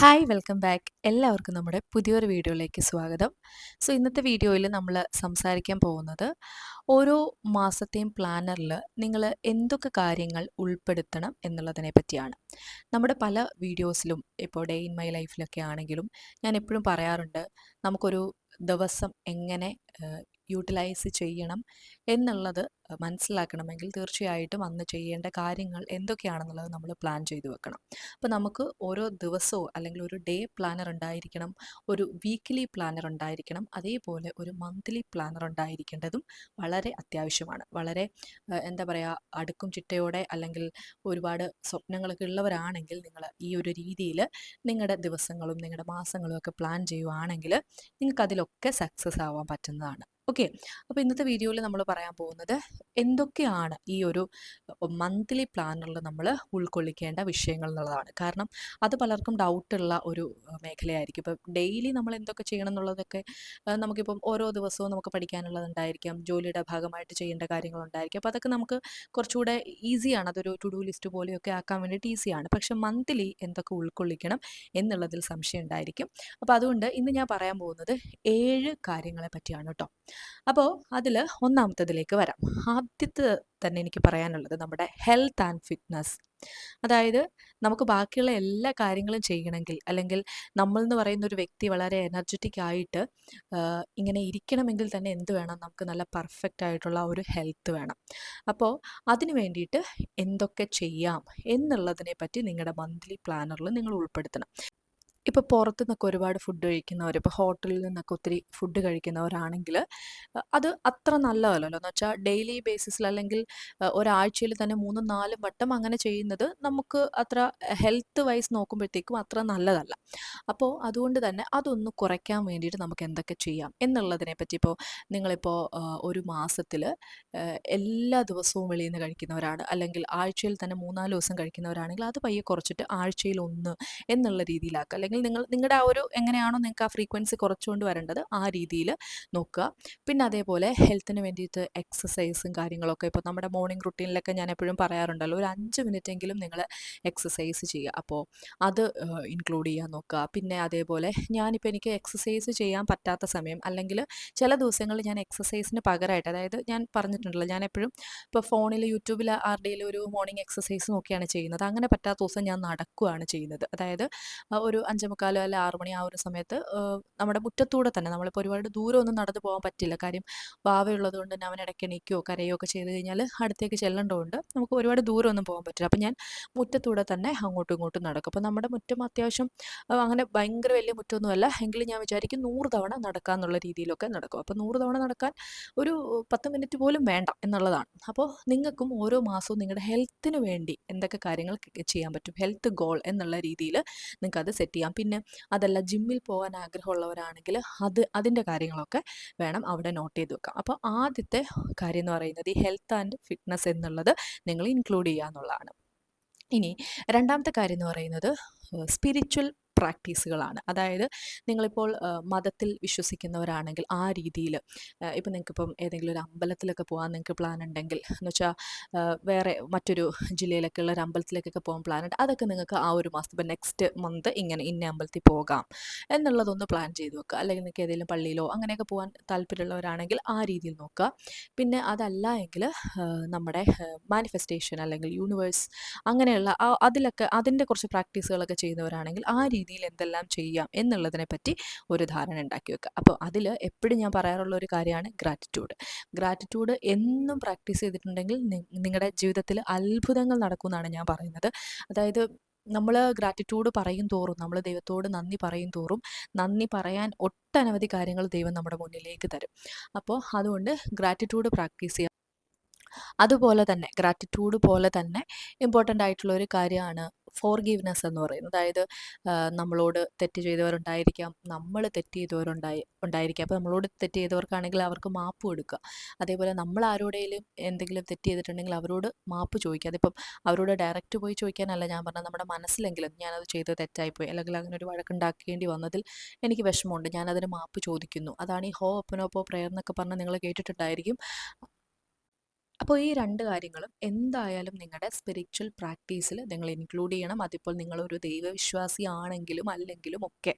Hi welcome back എല്ലാവർക്കും നമ്മുടെ പുതിയൊരു വീഡിയോയിലേക്ക് സ്വാഗതം. സോ ഇന്നത്തെ വീഡിയോയിൽ നമ്മൾ സംസാരിക്കാൻ പോകുന്നത് ഓരോ മാസത്തെയും പ്ലാനറിൽ നിങ്ങൾ എന്തൊക്കെ കാര്യങ്ങൾ ഉൾപ്പെടുത്തണം എന്നുള്ളതിനെ പറ്റിയാണ്. നമ്മുടെ പല വീഡിയോസിലും ഇപ്പോൾ ഡേ ഇൻ മൈ ലൈഫിലൊക്കെ ആണെങ്കിലും ഞാൻ എപ്പോഴും പറയാറുണ്ട് നമുക്കൊരു ദിവസം എങ്ങനെ യൂട്ടിലൈസ് ചെയ്യണം എന്നുള്ളത് മനസ്സിലാക്കണമെങ്കിൽ തീർച്ചയായിട്ടും അന്ന് ചെയ്യേണ്ട കാര്യങ്ങൾ എന്തൊക്കെയാണെന്നുള്ളത് നമ്മൾ പ്ലാൻ ചെയ്തു വെക്കണം. അപ്പോൾ നമുക്ക് ഓരോ ദിവസവും അല്ലെങ്കിൽ ഒരു ഡേ പ്ലാനർ ഉണ്ടായിരിക്കണം ഒരു വീക്കിലി പ്ലാനർ ഉണ്ടായിരിക്കണം അതേപോലെ ഒരു മന്ത്ലി പ്ലാനർ ഉണ്ടായിരിക്കേണ്ടതും വളരെ അത്യാവശ്യമാണ്. വളരെ എന്താ പറയുക അടുക്കും ചിട്ടയോടെ അല്ലെങ്കിൽ ഒരുപാട് സ്വപ്നങ്ങളൊക്കെ ഉള്ളവരാണെങ്കിൽ നിങ്ങൾ ഈ ഒരു രീതിയിൽ നിങ്ങളുടെ ദിവസങ്ങളും നിങ്ങളുടെ മാസങ്ങളും ഒക്കെ പ്ലാൻ ചെയ്യുവാണെങ്കിൽ നിങ്ങൾക്ക് അതിലൊക്കെ സക്സസ് ആവാൻ പറ്റുന്നതാണ്. ഓക്കെ. അപ്പോൾ ഇന്നത്തെ വീഡിയോയിൽ നമ്മൾ പറയാൻ പോകുന്നത് എന്തൊക്കെയാണ് ഈ ഒരു മന്ത്ലി പ്ലാനറിൽ നമ്മൾ ഉൾക്കൊള്ളിക്കേണ്ട വിഷയങ്ങൾ എന്നുള്ളതാണ്. കാരണം അത് പലർക്കും ഡൗട്ടുള്ള ഒരു മേഖലയായിരിക്കും. ഇപ്പം ഡെയിലി നമ്മൾ എന്തൊക്കെ ചെയ്യണം എന്നുള്ളതൊക്കെ നമുക്കിപ്പം ഓരോ ദിവസവും നമുക്ക് പഠിക്കാനുള്ളതുണ്ടായിരിക്കാം ജോലിയുടെ ഭാഗമായിട്ട് ചെയ്യേണ്ട കാര്യങ്ങളുണ്ടായിരിക്കും അപ്പോൾ അതൊക്കെ നമുക്ക് കുറച്ചുകൂടെ ഈസിയാണ് അതൊരു ടു ഡു ലിസ്റ്റ് പോലെയൊക്കെ ആക്കാൻ വേണ്ടിയിട്ട് ഈസിയാണ് പക്ഷേ മന്ത്ലി എന്തൊക്കെ ഉൾക്കൊള്ളിക്കണം എന്നുള്ളതിൽ സംശയം ഉണ്ടായിരിക്കും. അപ്പോൾ അതുകൊണ്ട് ഇന്ന് ഞാൻ പറയാൻ പോകുന്നത് ഏഴ് കാര്യങ്ങളെ പറ്റിയാണ് കേട്ടോ അപ്പോൾ അതിൽ ഒന്നാമത്തതിലേക്ക് വരാം. ആദ്യത്തെ തന്നെ എനിക്ക് പറയാനുള്ളത് നമ്മുടെ ഹെൽത്ത് ആൻഡ് ഫിറ്റ്നസ് അതായത് നമുക്ക് ബാക്കിയുള്ള എല്ലാ കാര്യങ്ങളും ചെയ്യണമെങ്കിൽ അല്ലെങ്കിൽ നമ്മൾ എന്ന് പറയുന്ന ഒരു വ്യക്തി വളരെ എനർജറ്റിക് ആയിട്ട് ഇങ്ങനെ ഇരിക്കണമെങ്കിൽ തന്നെ എന്ത് വേണം? നമുക്ക് നല്ല പെർഫെക്റ്റ് ആയിട്ടുള്ള ഒരു ഹെൽത്ത് വേണം. അപ്പോൾ അതിന് വേണ്ടിയിട്ട് എന്തൊക്കെ ചെയ്യാം എന്നുള്ളതിനെ പറ്റി നിങ്ങളുടെ മന്ത്ലി പ്ലാനറിൽ നിങ്ങൾ ഉൾപ്പെടുത്തണം. ഇപ്പോൾ പുറത്തു നിന്നൊക്കെ ഒരുപാട് ഫുഡ് കഴിക്കുന്നവർ ഇപ്പോൾ ഹോട്ടലിൽ നിന്നൊക്കെ ഒത്തിരി ഫുഡ് കഴിക്കുന്നവരാണെങ്കിൽ അത് അത്ര നല്ലതല്ലല്ലോ. എന്ന് വെച്ചാൽ ഡെയിലി ബേസിസിൽ അല്ലെങ്കിൽ ഒരാഴ്ചയിൽ തന്നെ മൂന്നും നാലും വട്ടം അങ്ങനെ ചെയ്യുന്നത് നമുക്ക് അത്ര ഹെൽത്ത് വൈസ് നോക്കുമ്പോഴത്തേക്കും അത്ര നല്ലതല്ല. അപ്പോൾ അതുകൊണ്ട് തന്നെ അതൊന്ന് കുറയ്ക്കാൻ വേണ്ടിയിട്ട് നമുക്ക് എന്തൊക്കെ ചെയ്യാം എന്നുള്ളതിനെ പറ്റി ഇപ്പോൾ നിങ്ങളിപ്പോൾ ഒരു മാസത്തിൽ എല്ലാ ദിവസവും വെളിയിൽ നിന്ന് കഴിക്കുന്നവരാണ്. അല്ലെങ്കിൽ ആഴ്ചയിൽ തന്നെ മൂന്നാൽ ദിവസം കഴിക്കുന്നവരാണെങ്കിൽ അത് പയ്യെ കുറച്ചിട്ട് ആഴ്ചയിൽ ഒന്ന് എന്നുള്ള രീതിയിലാക്കുക. അല്ലെങ്കിൽ നിങ്ങൾ നിങ്ങളുടെ ആ ഒരു എങ്ങനെയാണോ നിങ്ങൾക്ക് ആ ഫ്രീക്വൻസി കുറച്ചുകൊണ്ട് വരേണ്ടത് ആ രീതിയിൽ നോക്കുക. പിന്നെ അതേപോലെ ഹെൽത്തിന് വേണ്ടിയിട്ട് എക്സസൈസും കാര്യങ്ങളൊക്കെ ഇപ്പോൾ നമ്മുടെ മോർണിംഗ് റുട്ടീനിലൊക്കെ ഞാൻ എപ്പോഴും പറയാറുണ്ടല്ലോ ഒരു അഞ്ച് മിനിറ്റ് എങ്കിലും നിങ്ങൾ എക്സസൈസ് ചെയ്യുക. അപ്പോൾ അത് ഇൻക്ലൂഡ് ചെയ്യാൻ നോക്കുക. പിന്നെ അതേപോലെ ഞാനിപ്പോൾ എനിക്ക് എക്സസൈസ് ചെയ്യാൻ പറ്റാത്ത സമയം അല്ലെങ്കിൽ ചില ദിവസങ്ങളിൽ ഞാൻ എക്സസൈസിന് പകരമായിട്ട് അതായത് ഞാൻ പറഞ്ഞിട്ടുണ്ടല്ലോ ഞാൻ എപ്പോഴും ഇപ്പോൾ ഫോണിൽ യൂട്യൂബിൽ ആരുടെയും ഒരു മോർണിംഗ് എക്സസൈസ് നോക്കിയാണ് ചെയ്യുന്നത്. അങ്ങനെ പറ്റാത്ത ദിവസം ഞാൻ നടക്കുകയാണ് ചെയ്യുന്നത്. അതായത് ഒരു അഞ്ചേ മുക്കാലോ അല്ല ആറു മണി ആ ഒരു സമയത്ത് നമ്മുടെ മുറ്റത്തൂടെ തന്നെ നമ്മളിപ്പോൾ ഒരുപാട് ദൂരം ഒന്നും നടന്നു പോകാൻ പറ്റില്ല. കാര്യം വാവയുള്ളത് കൊണ്ട് തന്നെ അവൻ ഇടയ്ക്ക് എണീക്കുകയോ കരയോ ഒക്കെ ചെയ്ത് കഴിഞ്ഞാൽ അടുത്തേക്ക് ചെല്ലേണ്ടതുകൊണ്ട് നമുക്ക് ഒരുപാട് ദൂരം ഒന്നും പോകാൻ പറ്റില്ല. അപ്പം ഞാൻ മുറ്റത്തൂടെ തന്നെ അങ്ങോട്ടും ഇങ്ങോട്ടും നടക്കും. അപ്പോൾ നമ്മുടെ മുറ്റം അത്യാവശ്യം അങ്ങനെ ഭയങ്കര വലിയ മുറ്റമൊന്നുമല്ല. എങ്കിലും ഞാൻ വിചാരിക്കും നൂറ് തവണ നടക്കാന്നുള്ള രീതിയിലൊക്കെ നടക്കും. അപ്പോൾ നൂറ് തവണ നടക്കാൻ ഒരു പത്ത് മിനിറ്റ് പോലും വേണ്ട എന്നുള്ളതാണ്. അപ്പോൾ നിങ്ങൾക്കും ഓരോ മാസവും നിങ്ങളുടെ ഹെൽത്തിന് വേണ്ടി എന്തൊക്കെ കാര്യങ്ങൾ ചെയ്യാൻ പറ്റും? ഹെൽത്ത് ഗോൾ എന്നുള്ള രീതിയിൽ നിങ്ങൾക്ക് അത് സെറ്റ് ചെയ്യാം പിന്നെ അതല്ല ജിമ്മിൽ പോകാൻ ആഗ്രഹമുള്ളവരാണെങ്കിൽ അത് അതിന്റെ കാര്യങ്ങളൊക്കെ വേണം അവിടെ നോട്ട് ചെയ്ത് വെക്കാം അപ്പോൾ ആദ്യത്തെ കാര്യം എന്ന് പറയുന്നത് ഈ ഹെൽത്ത് ആൻഡ് ഫിറ്റ്നസ് എന്നുള്ളത് നിങ്ങൾ ഇൻക്ലൂഡ് ചെയ്യുക എന്നുള്ളതാണ്. ഇനി രണ്ടാമത്തെ കാര്യം എന്ന് പറയുന്നത് സ്പിരിച്വൽ പ്രാക്ടീസുകളാണ്. അതായത് നിങ്ങളിപ്പോൾ മതത്തിൽ വിശ്വസിക്കുന്നവരാണെങ്കിൽ ആ രീതിയിൽ ഇപ്പം നിങ്ങൾക്കിപ്പം ഏതെങ്കിലും ഒരു അമ്പലത്തിലൊക്കെ പോകാൻ നിങ്ങൾക്ക് പ്ലാൻ ഉണ്ടെങ്കിൽ എന്ന് വെച്ചാൽ വേറെ മറ്റൊരു ജില്ലയിലൊക്കെ ഉള്ള ഒരു അമ്പലത്തിലേക്കൊക്കെ പോകാൻ പ്ലാൻ ഉണ്ട് അതൊക്കെ നിങ്ങൾക്ക് ആ ഒരു മാസം ഇപ്പം നെക്സ്റ്റ് മന്ത് ഇങ്ങനെ ഇന്ന അമ്പലത്തിൽ പോകാം എന്നുള്ളതൊന്ന് പ്ലാൻ ചെയ്ത് വെക്കുക. അല്ലെങ്കിൽ നിങ്ങൾക്ക് ഏതെങ്കിലും പള്ളിയിലോ അങ്ങനെയൊക്കെ പോകാൻ താല്പര്യമുള്ളവരാണെങ്കിൽ ആ രീതിയിൽ നോക്കുക. പിന്നെ അതല്ല എങ്കിൽ നമ്മുടെ മാനിഫെസ്റ്റേഷൻ അല്ലെങ്കിൽ യൂണിവേഴ്സ് അങ്ങനെയുള്ള അതിലൊക്കെ അതിന്റെ കുറച്ച് പ്രാക്ടീസുകളൊക്കെ ചെയ്യുന്നവരാണെങ്കിൽ ആ രീതിയിൽ എന്തെല്ലാം ചെയ്യാം എന്നുള്ളതിനെ പറ്റി ഒരു ധാരണ ഉണ്ടാക്കി വെക്കുക. അപ്പോൾ അതിൽ എപ്പോഴും ഞാൻ പറയാറുള്ള ഒരു കാര്യമാണ് ഗ്രാറ്റിറ്റ്യൂഡ് ഗ്രാറ്റിറ്റ്യൂഡ് എന്നും പ്രാക്ടീസ് ചെയ്തിട്ടുണ്ടെങ്കിൽ നിങ്ങളുടെ ജീവിതത്തിൽ അത്ഭുതങ്ങൾ നടക്കുമെന്നാണ് ഞാൻ പറയുന്നത്. അതായത് നമ്മൾ ഗ്രാറ്റിറ്റ്യൂഡ് പറയും തോറും നമ്മൾ ദൈവത്തോട് നന്ദി പറയും തോറും നന്ദി പറയാൻ ഒട്ടനവധി കാര്യങ്ങൾ ദൈവം നമ്മുടെ മുന്നിലേക്ക് തരും. അപ്പോൾ അതുകൊണ്ട് ഗ്രാറ്റിറ്റ്യൂഡ് പ്രാക്ടീസ് ചെയ്യുക അതുപോലെ തന്നെ ഗ്രാറ്റിറ്റ്യൂഡ് പോലെ തന്നെ ഇമ്പോർട്ടന്റ് ആയിട്ടുള്ള ഒരു കാര്യമാണ് ഫോർ ഗീവ്നെസ് എന്ന് പറയുന്നത്. അതായത് നമ്മളോട് തെറ്റ് ചെയ്തവരുണ്ടായിരിക്കാം നമ്മൾ തെറ്റ് ചെയ്തവരുണ്ടായി ഉണ്ടായിരിക്കാം. അപ്പോൾ നമ്മളോട് തെറ്റ് ചെയ്തവർക്കാണെങ്കിൽ അവർക്ക് മാപ്പ് കൊടുക്കുക. അതേപോലെ നമ്മൾ ആരോടെങ്കിലും എന്തെങ്കിലും തെറ്റ് ചെയ്തിട്ടുണ്ടെങ്കിൽ അവരോട് മാപ്പ് ചോദിക്കുക. അതിപ്പം അവരോട് ഡയറക്റ്റ് പോയി ചോദിക്കാനല്ല ഞാൻ പറഞ്ഞത്. നമ്മുടെ മനസ്സിലെങ്കിലും ഞാനത് ചെയ്ത് തെറ്റായിപ്പോയി. അല്ലെങ്കിൽ അങ്ങനെ ഒരു വഴക്കുണ്ടാക്കേണ്ടി വന്നതിൽ എനിക്ക് വിഷമമുണ്ട്. ഞാനതിന് മാപ്പ് ചോദിക്കുന്നു. അതാണ് ഈ ഹോ ഒപ്പനോപ്പോ പ്രയർ എന്നൊക്കെ പറഞ്ഞ് നിങ്ങൾ കേട്ടിട്ടുണ്ടായിരിക്കും. അപ്പോൾ ഈ രണ്ട് കാര്യങ്ങളും എന്തായാലും നിങ്ങളുടെ സ്പിരിച്വൽ പ്രാക്ടീസിൽ നിങ്ങൾ ഇൻക്ലൂഡ് ചെയ്യണം. അതിപ്പോൾ നിങ്ങളൊരു ദൈവവിശ്വാസി ആണെങ്കിലും അല്ലെങ്കിലും ഒക്കെ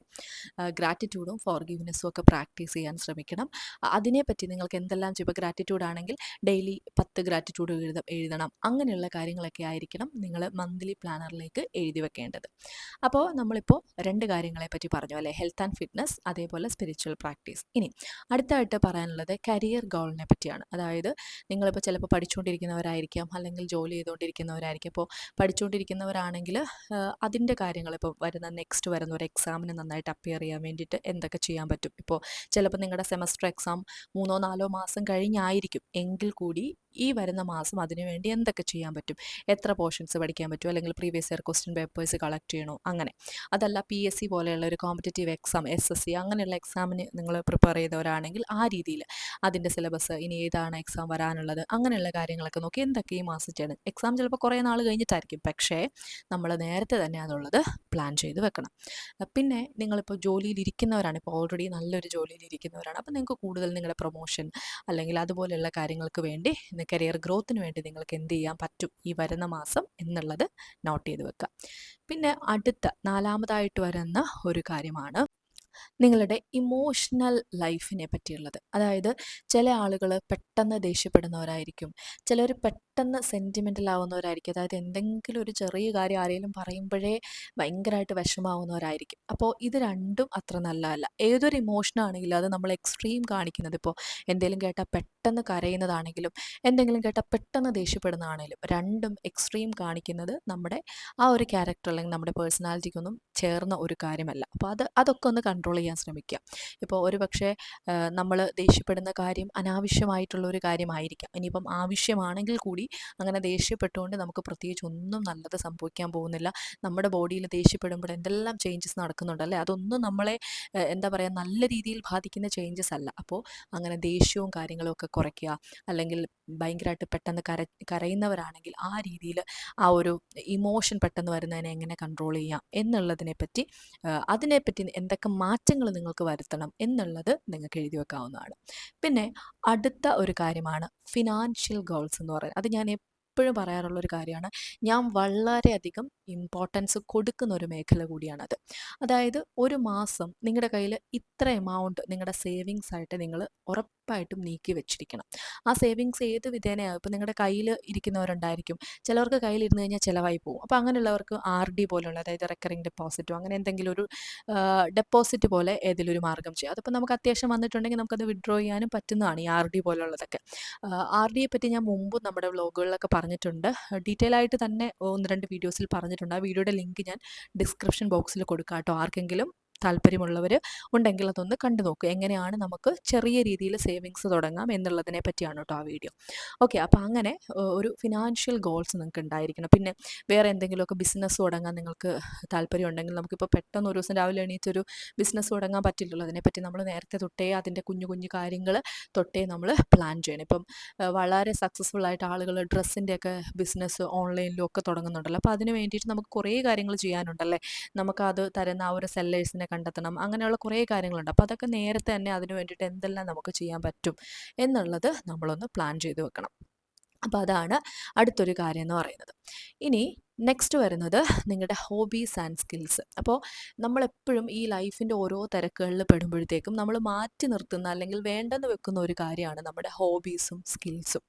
ഗ്രാറ്റിറ്റ്യൂഡും ഫോർഗീവ്നെസ്സും ഒക്കെ പ്രാക്ടീസ് ചെയ്യാൻ ശ്രമിക്കണം. അതിനെപ്പറ്റി നിങ്ങൾക്ക് എന്തെല്ലാം ഇപ്പോൾ ഗ്രാറ്റിറ്റ്യൂഡ് ആണെങ്കിൽ ഡെയിലി പത്ത് ഗ്രാറ്റിറ്റ്യൂഡ് എഴുത എഴുതണം. അങ്ങനെയുള്ള കാര്യങ്ങളൊക്കെ ആയിരിക്കണം നിങ്ങൾ മന്ത്ലി പ്ലാനറിലേക്ക് എഴുതി വെക്കേണ്ടത്. അപ്പോൾ നമ്മളിപ്പോൾ രണ്ട് കാര്യങ്ങളെ പറ്റി പറഞ്ഞു അല്ലേ? ഹെൽത്ത് ആൻഡ് ഫിറ്റ്നസ് അതേപോലെ സ്പിരിച്വൽ പ്രാക്ടീസ് ഇനി അടുത്തായിട്ട് പറയാനുള്ളത് കരിയർ ഗോളിനെ പറ്റിയാണ്. അതായത് നിങ്ങളിപ്പോൾ ചിലപ്പോൾ പഠിച്ചുകൊണ്ടിരിക്കുന്നവരായിരിക്കാം അല്ലെങ്കിൽ ജോലി ചെയ്തുകൊണ്ടിരിക്കുന്നവരായിരിക്കും അപ്പോൾ പഠിച്ചുകൊണ്ടിരിക്കുന്നവരാണെങ്കിൽ അതിന്റെ കാര്യങ്ങൾ ഇപ്പോൾ വരുന്ന നെക്സ്റ്റ് വരുന്ന ഒരു എക്സാമിന് നന്നായിട്ട് അപ്പിയർ ചെയ്യാൻ വേണ്ടിയിട്ട് എന്തൊക്കെ ചെയ്യാൻ പറ്റും? ഇപ്പോൾ ചിലപ്പോൾ നിങ്ങളുടെ സെമസ്റ്റർ എക്സാം മൂന്നോ നാലോ മാസം കഴിഞ്ഞായിരിക്കും. എങ്കിൽ കൂടി ഈ വരുന്ന മാസം അതിനുവേണ്ടി എന്തൊക്കെ ചെയ്യാൻ പറ്റും? എത്ര പോർഷൻസ് പഠിക്കാൻ പറ്റും? അല്ലെങ്കിൽ previous year question papers collect ചെയ്യണോ? അങ്ങനെ. അതല്ല പി എസ് സി പോലെയുള്ള ഒരു competitive exam S S C അങ്ങനെയുള്ള എക്സാമിന് നിങ്ങൾ പ്രിപ്പയർ ചെയ്തവരാണെങ്കിൽ ആ രീതിയിൽ അതിന്റെ സിലബസ് ഇനി ഏതാണ് എക്സാം വരാനുള്ളത്? അങ്ങനെയുള്ള കാര്യങ്ങളൊക്കെ നോക്കി എന്തൊക്കെ ഈ മാസം ചെയ്യണം എക്സാം ചിലപ്പോൾ കുറേ നാൾ കഴിഞ്ഞിട്ടായിരിക്കും. പക്ഷേ നമ്മൾ നേരത്തെ തന്നെ അതുള്ളത് പ്ലാൻ ചെയ്ത് വെക്കണം. പിന്നെ നിങ്ങളിപ്പോൾ ജോലിയിൽ ഇരിക്കുന്നവരാണ് ഇപ്പോൾ ഓൾറെഡി നല്ലൊരു ജോലിയിൽ ഇരിക്കുന്നവരാണ് അപ്പോൾ നിങ്ങൾക്ക് കൂടുതൽ നിങ്ങളുടെ പ്രൊമോഷൻ അല്ലെങ്കിൽ അതുപോലെയുള്ള കാര്യങ്ങൾക്ക് വേണ്ടി കരിയർ ഗ്രോത്തിന് വേണ്ടി നിങ്ങൾക്ക് എന്ത് ചെയ്യാൻ പറ്റും ഈ വരുന്ന മാസം എന്നുള്ളത് നോട്ട് ചെയ്ത് വെക്കുക. പിന്നെ അടുത്ത നാലാമതായിട്ട് വരുന്ന ഒരു കാര്യമാണ് നിങ്ങളുടെ ഇമോഷണൽ ലൈഫിനെ പറ്റിയുള്ളത്. അതായത് ചില ആളുകൾ പെട്ടെന്ന് ദേഷ്യപ്പെടുന്നവരായിരിക്കും. ചിലർ പെട്ടെന്ന് സെന്റിമെന്റൽ ആവുന്നവരായിരിക്കും. അതായത് എന്തെങ്കിലും ഒരു ചെറിയ കാര്യം ആരെങ്കിലും പറയുമ്പോഴേ ഭയങ്കരമായിട്ട് വിഷമാവുന്നവരായിരിക്കും. അപ്പോൾ ഇത് രണ്ടും അത്ര നല്ലതല്ല. ഏതൊരു ഇമോഷനാണെങ്കിലും അത് നമ്മൾ എക്സ്ട്രീം കാണിക്കുന്നത് ഇപ്പോൾ എന്തെങ്കിലും കേട്ടാൽ പെട്ടെന്ന് കരയുന്നതാണെങ്കിലും എന്തെങ്കിലും കേട്ടാൽ പെട്ടെന്ന് ദേഷ്യപ്പെടുന്നതാണെങ്കിലും രണ്ടും എക്സ്ട്രീം കാണിക്കുന്നത് നമ്മുടെ ആ ഒരു ക്യാരക്ടർ അല്ലെങ്കിൽ നമ്മുടെ പേഴ്സണാലിറ്റിക്കൊന്നും ചേർന്ന ഒരു കാര്യമല്ല. അപ്പോൾ അത് അതൊക്കെ ഒന്ന് കൺട്രോൾ ചെയ്യാൻ ശ്രമിക്കുക. ഇപ്പോൾ ഒരു പക്ഷേ നമ്മൾ ദേഷ്യപ്പെടുന്ന കാര്യം അനാവശ്യമായിട്ടുള്ള ഒരു കാര്യമായിരിക്കാം. ഇനിയിപ്പം ആവശ്യമാണെങ്കിൽ കൂടി അങ്ങനെ ദേഷ്യപ്പെട്ടുകൊണ്ട് നമുക്ക് പ്രത്യേകിച്ച് ഒന്നും നല്ലത് സംഭവിക്കാൻ പോകുന്നില്ല. നമ്മുടെ ബോഡിയിൽ ദേഷ്യപ്പെടുമ്പോൾ എന്തെല്ലാം ചേഞ്ചസ് നടക്കുന്നുണ്ട് അല്ലേ? അതൊന്നും നമ്മളെ എന്താ പറയുക നല്ല രീതിയിൽ ബാധിക്കുന്ന ചേഞ്ചസ് അല്ല. അപ്പോൾ അങ്ങനെ ദേഷ്യവും കാര്യങ്ങളും ഒക്കെ കുറയ്ക്കുക. അല്ലെങ്കിൽ ഭയങ്കരമായിട്ട് പെട്ടെന്ന് കര കരയുന്നവരാണെങ്കിൽ ആ രീതിയിൽ ആ ഒരു ഇമോഷൻ പെട്ടെന്ന് വരുന്നതിനെ എങ്ങനെ കൺട്രോൾ ചെയ്യാം എന്നുള്ളതിനെ പറ്റി അതിനെപ്പറ്റി എന്തൊക്കെ മാറ്റങ്ങൾ നിങ്ങൾക്ക് വരുത്തണം എന്നുള്ളത് നിങ്ങൾക്ക് എഴുതി വെക്കാവുന്നതാണ്. പിന്നെ അടുത്ത ഒരു കാര്യമാണ് ഫിനാൻഷ്യൽ ഗോൾസ് എന്ന് പറയുന്നത്. അത് ഞാൻ എപ്പോഴും പറയാറുള്ള ഒരു കാര്യമാണ്. ഞാൻ വളരെയധികം ഇമ്പോർട്ടൻസ് കൊടുക്കുന്ന ഒരു മേഖല കൂടിയാണത്. അതായത് ഒരു മാസം നിങ്ങളുടെ കയ്യിൽ ഇത്ര എമൗണ്ട് നിങ്ങളുടെ സേവിങ്സ് ആയിട്ട് നിങ്ങൾ ഉറപ്പായിട്ടും നീക്കി വെച്ചിരിക്കണം. ആ സേവിങ്സ് ഏത് വിധേനയാകും ഇപ്പോൾ നിങ്ങളുടെ കയ്യിൽ ഇരിക്കുന്നവരുണ്ടായിരിക്കും. ചിലവർക്ക് കയ്യിൽ ഇരുന്ന് കഴിഞ്ഞാൽ ചിലവായി പോകും. അപ്പോൾ അങ്ങനെയുള്ളവർക്ക് ആർ ഡി പോലുള്ള അതായത് റെക്കറിങ് ഡെപ്പോസിറ്റോ അങ്ങനെ എന്തെങ്കിലും ഒരു ഡെപ്പോസിറ്റ് പോലെ ഏതെങ്കിലും ഒരു മാർഗം ചെയ്യാം. അതിപ്പോൾ നമുക്ക് അത്യാവശ്യം വന്നിട്ടുണ്ടെങ്കിൽ നമുക്കത് വിഡ്രോ ചെയ്യാനും പറ്റുന്നതാണ് ഈ ആർ ഡി പോലുള്ളതൊക്കെ. ആർ ഡിയെ പറ്റി ഞാൻ മുമ്പും നമ്മുടെ വ്ലോഗുകളിലൊക്കെ പറഞ്ഞിട്ടുണ്ട്. ഡീറ്റെയിൽ ആയിട്ട് തന്നെ ഒന്ന് രണ്ട് വീഡിയോസിൽ പറഞ്ഞിട്ടുണ്ട്. ആ വീഡിയോയുടെ ലിങ്ക് ഞാൻ ഡിസ്ക്രിപ്ഷൻ ബോക്സിൽ കൊടുക്കാം കേട്ടോ ആർക്കെങ്കിലും. താല്പര്യമുള്ളവർ ഉണ്ടെങ്കിൽ അതൊന്ന് കണ്ടു നോക്കുക എങ്ങനെയാണ് നമുക്ക് ചെറിയ രീതിയിൽ സേവിങ്സ് തുടങ്ങാം എന്നുള്ളതിനെ പറ്റിയാണ് കേട്ടോ ആ വീഡിയോ. ഓക്കെ അപ്പോൾ അങ്ങനെ ഒരു ഫിനാൻഷ്യൽ ഗോൾസ് നിങ്ങൾക്ക് ഉണ്ടായിരിക്കണം. പിന്നെ വേറെ എന്തെങ്കിലുമൊക്കെ ബിസിനസ് തുടങ്ങാൻ നിങ്ങൾക്ക് താല്പര്യം ഉണ്ടെങ്കിൽ നമുക്കിപ്പോൾ പെട്ടെന്ന് ഒരു ദിവസം രാവിലെ എണീറ്റൊരു ബിസിനസ് തുടങ്ങാൻ പറ്റില്ലല്ലോ. അതിനെപ്പറ്റി നമ്മൾ നേരത്തെ തൊട്ടേ അതിന്റെ കുഞ്ഞു കുഞ്ഞു കാര്യങ്ങൾ തൊട്ടേ നമ്മൾ പ്ലാൻ ചെയ്യണം. ഇപ്പം വളരെ സക്സസ്ഫുൾ ആയിട്ട് ആളുകൾ ഡ്രസ്സിന്റെയൊക്കെ ബിസിനസ് ഓൺലൈനിലും ഒക്കെ തുടങ്ങുന്നുണ്ടല്ലോ. അപ്പോൾ അതിന് വേണ്ടിയിട്ട് നമുക്ക് കുറേ കാര്യങ്ങൾ ചെയ്യാനുണ്ടല്ലേ? നമുക്കത് തരുന്ന ആ ഒരു സെല്ലേഴ്സിനെ എങ്ങനെ കണ്ടെത്തണം അങ്ങനെയുള്ള കുറേ കാര്യങ്ങളുണ്ട്. അപ്പോൾ അതൊക്കെ നേരത്തെ തന്നെ അതിന് വേണ്ടിയിട്ട് എന്തെല്ലാം നമുക്ക് ചെയ്യാൻ പറ്റും എന്നുള്ളത് നമ്മളൊന്ന് പ്ലാൻ ചെയ്ത് വെക്കണം. അപ്പോൾ അതാണ് അടുത്തൊരു കാര്യം എന്ന് പറയുന്നത്. ഇനി നെക്സ്റ്റ് വരുന്നത് നിങ്ങളുടെ ഹോബീസ് ആൻഡ് സ്കിൽസ് അപ്പോൾ നമ്മളെപ്പോഴും ഈ ലൈഫിന്റെ ഓരോ തിരക്കുകളിൽ പെടുമ്പോഴത്തേക്കും നമ്മൾ മാറ്റി നിർത്തുന്ന അല്ലെങ്കിൽ വേണ്ടെന്ന് വെക്കുന്ന ഒരു കാര്യമാണ് നമ്മുടെ ഹോബീസും സ്കിൽസും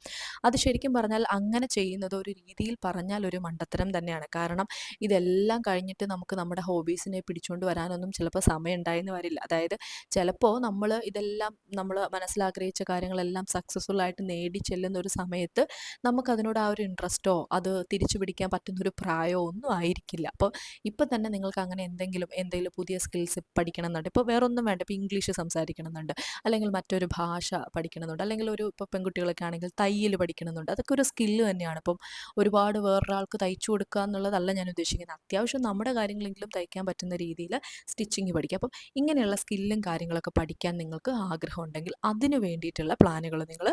അത് ശരിക്കും പറഞ്ഞാൽ അങ്ങനെ ചെയ്യുന്നത് ഒരു രീതിയിൽ പറഞ്ഞാൽ ഒരു മണ്ടത്തരം തന്നെയാണ്. കാരണം ഇതെല്ലാം കഴിഞ്ഞിട്ട് നമുക്ക് നമ്മുടെ ഹോബീസിനെ പിടിച്ചുകൊണ്ട് വരാനൊന്നും ചിലപ്പോൾ സമയം ഉണ്ടായെന്ന് വരില്ല. അതായത് ചിലപ്പോൾ നമ്മൾ ഇതെല്ലാം നമ്മൾ മനസ്സിലാഗ്രഹിച്ച കാര്യങ്ങളെല്ലാം സക്സസ്ഫുൾ ആയിട്ട് നേടി ചെല്ലുന്ന ഒരു സമയത്ത് നമുക്കതിനോട് ആ ഒരു ഇൻട്രസ്റ്റോ അത് തിരിച്ചു പിടിക്കാൻ പറ്റുന്നൊരു പ്രായമോ ഒന്നും ആയിരിക്കില്ല. അപ്പോൾ ഇപ്പം തന്നെ നിങ്ങൾക്ക് അങ്ങനെ എന്തെങ്കിലും എന്തെങ്കിലും പുതിയ സ്കിൽസ് പഠിക്കണം എന്നുണ്ട് ഇപ്പോൾ വേറൊന്നും വേണ്ട. ഇപ്പോൾ ഇംഗ്ലീഷ് സംസാരിക്കണം എന്നുണ്ട് അല്ലെങ്കിൽ മറ്റൊരു ഭാഷ പഠിക്കണമെന്നുണ്ട്. അല്ലെങ്കിൽ ഒരു ഇപ്പോൾ പെൺകുട്ടികളൊക്കെ ആണെങ്കിൽ തയ്യൽ പഠിക്കണമെന്നുണ്ട്. അതൊക്കെ ഒരു സ്കില്ല് തന്നെയാണ്. ഇപ്പം ഒരുപാട് വേറൊരാൾക്ക് തയ്ച്ചു കൊടുക്കുക എന്നുള്ളതല്ല ഞാൻ ഉദ്ദേശിക്കുന്നത്. അത്യാവശ്യം നമ്മുടെ കാര്യങ്ങളെങ്കിലും തയ്ക്കാൻ പറ്റുന്ന രീതിയിൽ സ്റ്റിച്ചിങ് പഠിക്കുക. അപ്പം ഇങ്ങനെയുള്ള സ്കില്ലും കാര്യങ്ങളൊക്കെ പഠിക്കാൻ നിങ്ങൾക്ക് ആഗ്രഹം ഉണ്ടെങ്കിൽ അതിന് വേണ്ടിയിട്ടുള്ള പ്ലാനുകൾ നിങ്ങൾ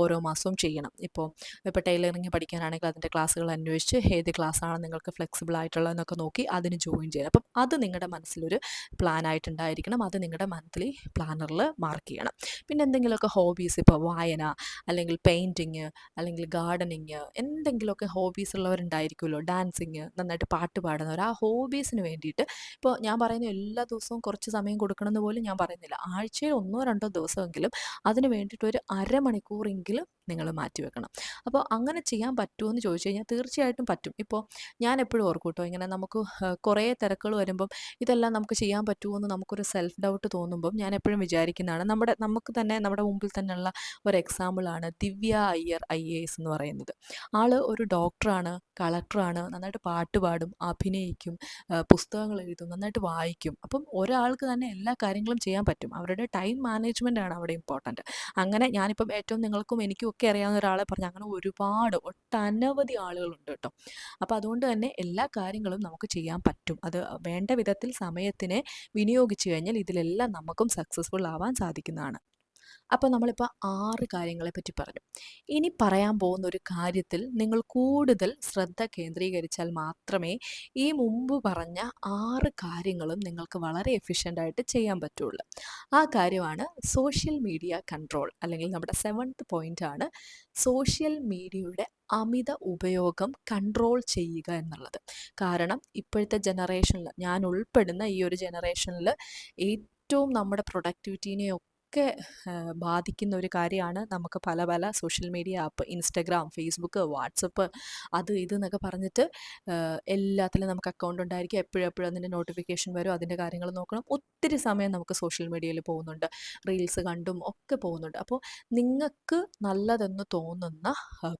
ഓരോ മാസവും ചെയ്യണം. ഇപ്പോൾ ഇപ്പോൾ ടൈലറിങ് പഠിക്കാനാണെങ്കിൽ അതിന്റെ ക്ലാസ്സുകൾ അന്വേഷിച്ച് ഏത് ക്ലാസ് ക്ലാസ്സാണ് നിങ്ങൾക്ക് ഫ്ലെക്സിബിൾ ആയിട്ടുള്ളതെന്നൊക്കെ നോക്കി അതിന് ജോയിൻ ചെയ്യണം. അപ്പം അത് നിങ്ങളുടെ മനസ്സിലൊരു പ്ലാൻ ആയിട്ടുണ്ടായിരിക്കണം അത് നിങ്ങളുടെ മന്ത്ലി പ്ലാനറിൽ മാർക്ക് ചെയ്യണം. പിന്നെ എന്തെങ്കിലുമൊക്കെ ഹോബീസ് ഇപ്പോൾ വായന അല്ലെങ്കിൽ പെയിന്റിങ് അല്ലെങ്കിൽ ഗാർഡനിങ് എന്തെങ്കിലുമൊക്കെ ഹോബീസ് ഉള്ളവരുണ്ടായിരിക്കുമല്ലോ. ഡാൻസിങ് നന്നായിട്ട് പാട്ട് പാടുന്നവർ ആ ഹോബീസിന് വേണ്ടിയിട്ട് ഇപ്പോൾ ഞാൻ പറയുന്ന എല്ലാ ദിവസവും കുറച്ച് സമയം കൊടുക്കണമെന്ന് പോലും ഞാൻ പറയുന്നില്ല. ആഴ്ചയിൽ ഒന്നോ രണ്ടോ ദിവസമെങ്കിലും അതിന് വേണ്ടിയിട്ട് ഒരു അരമണിക്കൂറെങ്കിലും നിങ്ങൾ മാറ്റി വെക്കണം അപ്പോൾ അങ്ങനെ ചെയ്യാൻ പറ്റുമോ എന്ന് ചോദിച്ചു കഴിഞ്ഞാൽ തീർച്ചയായിട്ടും പറ്റും. ഇപ്പോൾ ഞാൻ എപ്പോഴും ഓർക്കും കേട്ടോ ഇങ്ങനെ നമുക്ക് കുറേ തിരക്കുകൾ വരുമ്പം ഇതെല്ലാം നമുക്ക് ചെയ്യാൻ പറ്റുമോ എന്ന് നമുക്കൊരു സെൽഫ് ഡൗട്ട് തോന്നുമ്പം ഞാൻ എപ്പോഴും വിചാരിക്കുന്നതാണ്. നമ്മുടെ നമുക്ക് തന്നെ നമ്മുടെ മുമ്പിൽ തന്നെയുള്ള ഒരു എക്സാമ്പിളാണ് Divya Iyer I A S എന്ന് പറയുന്നത്. ആൾ ഒരു ഡോക്ടറാണ് കളക്ടറാണ് നന്നായിട്ട് പാട്ട് പാടും അഭിനയിക്കും പുസ്തകങ്ങൾ എഴുതും നന്നായിട്ട് വായിക്കും. അപ്പം ഒരാൾക്ക് തന്നെ എല്ലാ കാര്യങ്ങളും ചെയ്യാൻ പറ്റും. അവരുടെ ടൈം മാനേജ്മെന്റ് ആണ് അവിടെ ഇമ്പോർട്ടന്റ് അങ്ങനെ ഞാനിപ്പം ഏറ്റവും നിങ്ങൾക്കും എനിക്കും ഒക്കെ അറിയാവുന്ന ഒരാളെ പറഞ്ഞു അങ്ങനെ ഒരുപാട് ഒട്ടനവധി ആളുകളുണ്ട് കേട്ടോ. അപ്പോൾ അതുകൊണ്ട് തന്നെ എല്ലാ കാര്യങ്ങളും നമുക്ക് ചെയ്യാൻ പറ്റും. അത് വേണ്ട വിധത്തിൽ സമയത്തിനെ വിനിയോഗിച്ചു കഴിഞ്ഞാൽ ഇതിലെല്ലാം നമുക്കും സക്സസ്ഫുൾ ആവാൻ സാധിക്കുന്നതാണ്. അപ്പോൾ നമ്മളിപ്പോൾ ആറ് കാര്യങ്ങളെ പറ്റി പറഞ്ഞു. ഇനി പറയാൻ പോകുന്ന ഒരു കാര്യത്തിൽ നിങ്ങൾ കൂടുതൽ ശ്രദ്ധ കേന്ദ്രീകരിച്ചാൽ മാത്രമേ ഈ മുമ്പ് പറഞ്ഞ ആറ് കാര്യങ്ങളും നിങ്ങൾക്ക് വളരെ എഫിഷ്യന്റ് ആയിട്ട് ചെയ്യാൻ പറ്റുള്ളൂ. ആ കാര്യമാണ് സോഷ്യൽ മീഡിയ കൺട്രോൾ അല്ലെങ്കിൽ നമ്മുടെ സെവൻത്ത് ആണ് സോഷ്യൽ മീഡിയയുടെ അമിത ഉപയോഗം കൺട്രോൾ ചെയ്യുക എന്നുള്ളത്. കാരണം ഇപ്പോഴത്തെ ജനറേഷനിൽ ഞാൻ ഉൾപ്പെടുന്ന ഈ ഒരു ജനറേഷനിൽ ഏറ്റവും നമ്മുടെ പ്രൊഡക്ടിവിറ്റീനെ ഒക്കെ ബാധിക്കുന്ന ഒരു കാര്യമാണ് നമുക്ക് പല പല social media app Instagram Facebook WhatsApp അത് ഇത് എന്നൊക്കെ പറഞ്ഞിട്ട് എല്ലാത്തിലും നമുക്ക് അക്കൗണ്ട് ഉണ്ടായിരിക്കും. എപ്പോഴും എപ്പോഴും അതിന്റെ നോട്ടിഫിക്കേഷൻ വരും അതിന്റെ കാര്യങ്ങൾ നോക്കണം. ഒത്തിരി സമയം നമുക്ക് സോഷ്യൽ മീഡിയയിൽ പോകുന്നുണ്ട്. റീൽസ് കണ്ടും ഒക്കെ പോകുന്നുണ്ട്. അപ്പോൾ നിങ്ങൾക്ക് നല്ലതെന്ന് തോന്നുന്ന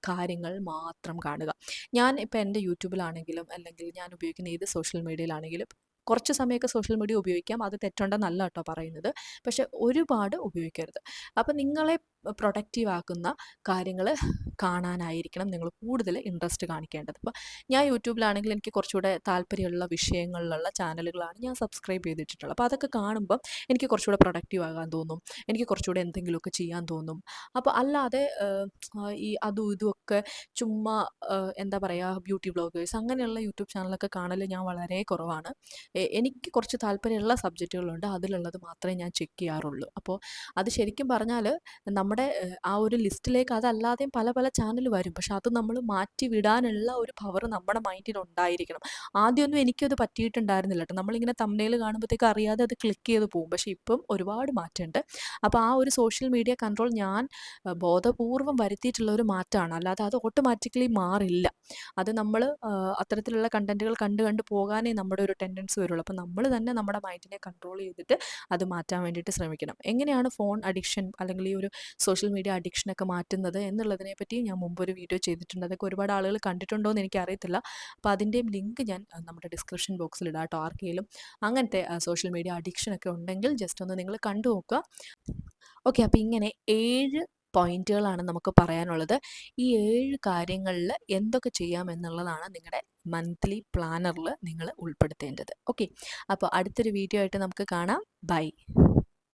കാര്യങ്ങൾ മാത്രം കാണുക. ഞാൻ ഇപ്പോൾ എന്റെ യൂട്യൂബിലാണെങ്കിലും അല്ലെങ്കിൽ ഞാൻ ഉപയോഗിക്കുന്ന ഏത് സോഷ്യൽ മീഡിയയിലാണെങ്കിലും കുറച്ച് സമയമൊക്കെ സോഷ്യൽ മീഡിയ ഉപയോഗിക്കാം. അത് തെറ്റുണ്ടെന്നല്ല കേട്ടോ പറയുന്നത്. പക്ഷെ ഒരുപാട് ഉപയോഗിക്കരുത്. അപ്പം നിങ്ങളെ പ്രൊഡക്റ്റീവ് ആക്കുന്ന കാര്യങ്ങൾ കാണാനായിരിക്കണം നിങ്ങൾ കൂടുതൽ ഇൻട്രസ്റ്റ് കാണിക്കേണ്ടത്. ഇപ്പോൾ ഞാൻ യൂട്യൂബിലാണെങ്കിൽ എനിക്ക് കുറച്ചുകൂടെ താല്പര്യമുള്ള വിഷയങ്ങളിലുള്ള ചാനലുകളാണ് ഞാൻ സബ്സ്ക്രൈബ് ചെയ്തിട്ടുള്ളത്. അപ്പോൾ അതൊക്കെ കാണുമ്പം എനിക്ക് കുറച്ചുകൂടെ പ്രൊഡക്റ്റീവ് ആകാൻ തോന്നും. എനിക്ക് കുറച്ചുകൂടെ എന്തെങ്കിലുമൊക്കെ ചെയ്യാൻ തോന്നും. അപ്പോൾ അല്ലാതെ ഈ അതും ഇതുമൊക്കെ ചുമ്മാ എന്താ പറയുക ബ്യൂട്ടി ബ്ലോഗേഴ്സ് അങ്ങനെയുള്ള യൂട്യൂബ് ചാനലൊക്കെ കാണൽ ഞാൻ വളരെ കുറവാണ്. എനിക്ക് കുറച്ച് താല്പര്യമുള്ള സബ്ജക്റ്റുകളുണ്ട് അതിലുള്ളത് മാത്രമേ ഞാൻ ചെക്ക് ചെയ്യാറുള്ളൂ. അപ്പോൾ അത് ശരിക്കും പറഞ്ഞാൽ നമ്മുടെ ആ ഒരു ലിസ്റ്റിലേക്ക് അതല്ലാതെയും പല പല ചാനൽ വരും. പക്ഷെ അത് നമ്മൾ മാറ്റി വിടാനുള്ള ഒരു പവർ നമ്മുടെ മൈൻഡിൽ ഉണ്ടായിരിക്കണം. ആദ്യമൊന്നും എനിക്കത് പറ്റിയിട്ടുണ്ടായിരുന്നില്ല കേട്ടോ. നമ്മളിങ്ങനെ തമ്മനയിൽ കാണുമ്പോഴത്തേക്ക് അറിയാതെ അത് ക്ലിക്ക് ചെയ്ത് പോകും. പക്ഷേ ഇപ്പം ഒരുപാട് മാറ്റമുണ്ട്. അപ്പോൾ ആ ഒരു സോഷ്യൽ മീഡിയ കൺട്രോൾ ഞാൻ ബോധപൂർവം വരുത്തിയിട്ടുള്ള ഒരു മാറ്റമാണ്. അല്ലാതെ അത് ഓട്ടോമാറ്റിക്കലി മാറില്ല. അത് നമ്മൾ അത്തരത്തിലുള്ള കണ്ടന്റുകൾ കണ്ട് കണ്ട് പോകാനേ നമ്മുടെ ഒരു ടെൻഡൻസി വരുള്ളൂ. അപ്പോൾ നമ്മൾ തന്നെ നമ്മുടെ മൈൻഡിനെ കൺട്രോൾ ചെയ്തിട്ട് അത് മാറ്റാൻ വേണ്ടിയിട്ട് ശ്രമിക്കണം. എങ്ങനെയാണ് ഫോൺ അഡിക്ഷൻ അല്ലെങ്കിൽ ഈ ഒരു സോഷ്യൽ മീഡിയ അഡിക്ഷനൊക്കെ മാറ്റുന്നത് എന്നുള്ളതിനെ പറ്റി ഞാൻ മുമ്പ് ഒരു വീഡിയോ ചെയ്തിട്ടുണ്ട്. അതൊക്കെ ഒരുപാട് ആളുകൾ കണ്ടിട്ടുണ്ടോ എന്ന് അറിയത്തില്ല. അപ്പോൾ അതിന്റെയും ലിങ്ക് ഞാൻ നമ്മുടെ ഡിസ്ക്രിപ്ഷൻ ബോക്സിൽ ഇടാം കേട്ടോ. ആർക്കെങ്കിലും അങ്ങനത്തെ സോഷ്യൽ മീഡിയ അഡിക്ഷനൊക്കെ ഉണ്ടെങ്കിൽ ജസ്റ്റ് ഒന്ന് നിങ്ങൾ കണ്ടു നോക്കുക. ഓക്കെ അപ്പോൾ ഇങ്ങനെ ഏഴ് പോയിന്റുകളാണ് നമുക്ക് പറയാനുള്ളത്. ഈ ഏഴ് കാര്യങ്ങളിൽ എന്തൊക്കെ ചെയ്യാം എന്നുള്ളതാണ് നിങ്ങളുടെ മന്ത്ലി പ്ലാനറിൽ നിങ്ങൾ ഉൾപ്പെടുത്തേണ്ടത്. ഓക്കെ അപ്പോൾ അടുത്തൊരു വീഡിയോ ആയിട്ട് നമുക്ക് കാണാം. ബൈ.